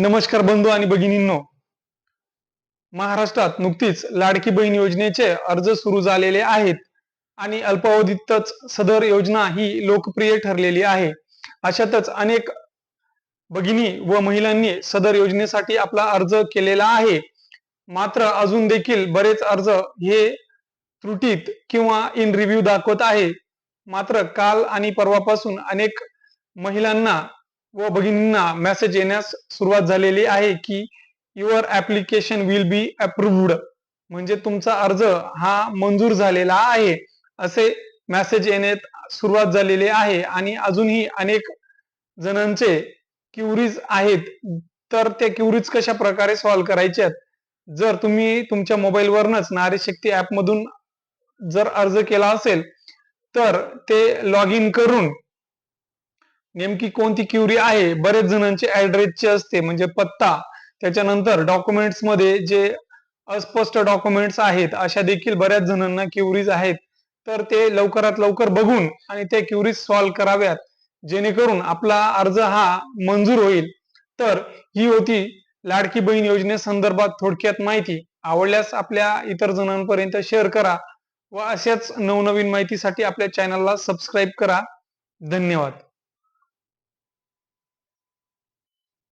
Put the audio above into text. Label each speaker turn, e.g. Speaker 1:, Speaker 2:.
Speaker 1: नमस्कार बंधू आणि भगिनींनो. महाराष्ट्रात नुकतीच लाडकी बहीण योजनेचे अर्ज सुरू झालेले आहेत आणि अल्पावधीतच सदर योजना ही लोकप्रिय ठरलेली आहे. अशातच अनेक भगिनी व महिलांनी सदर योजनेसाठी आपला अर्ज केलेला आहे. मात्र अजून देखील बरेच अर्ज हे त्रुटीत किंवा इन रिव्ह्यू दाखवत आहे. मात्र काल आणि परवापासून अनेक महिलांना व भगिनींना मेसेज येण्यास सुरुवात झालेली आहे की your application will be approved म्हणजे तुमचा अर्ज हा मंजूर झालेला आहे असे मेसेज येण्यात सुरुवात झालेली आहे. आणि अजूनही अनेक जणांचे क्युरीज आहेत. तर त्या क्युरीज कशा प्रकारे सॉल्व्ह करायच्यात जर तुम्ही तुमच्या मोबाईलवरनच नारी शक्ती ऍप मधून जर अर्ज केला असेल तर ते लॉग इन करून नेमकी कोणती क्युरी आहे? बरेच जणांची ऍड्रेसची असते म्हणजे पत्ता. त्याच्यानंतर डॉक्युमेंट्समध्ये जे अस्पष्ट डॉक्युमेंट्स आहेत अशा देखील बऱ्याच जणांना क्युरीज आहेत. तर ते लवकरात लवकर बघून आणि त्या क्युरीज सॉल्व्ह कराव्यात. जेणेकरून आपला अर्ज हा मंजूर होईल. तर ही होती लाडकी बहीण योजनेसंदर्भात थोडक्यात माहिती. आवडल्यास आपल्या इतर जणांपर्यंत शेअर करा व अशाच नवनवीन माहितीसाठी आपल्या चॅनलला सबस्क्राईब करा. धन्यवाद.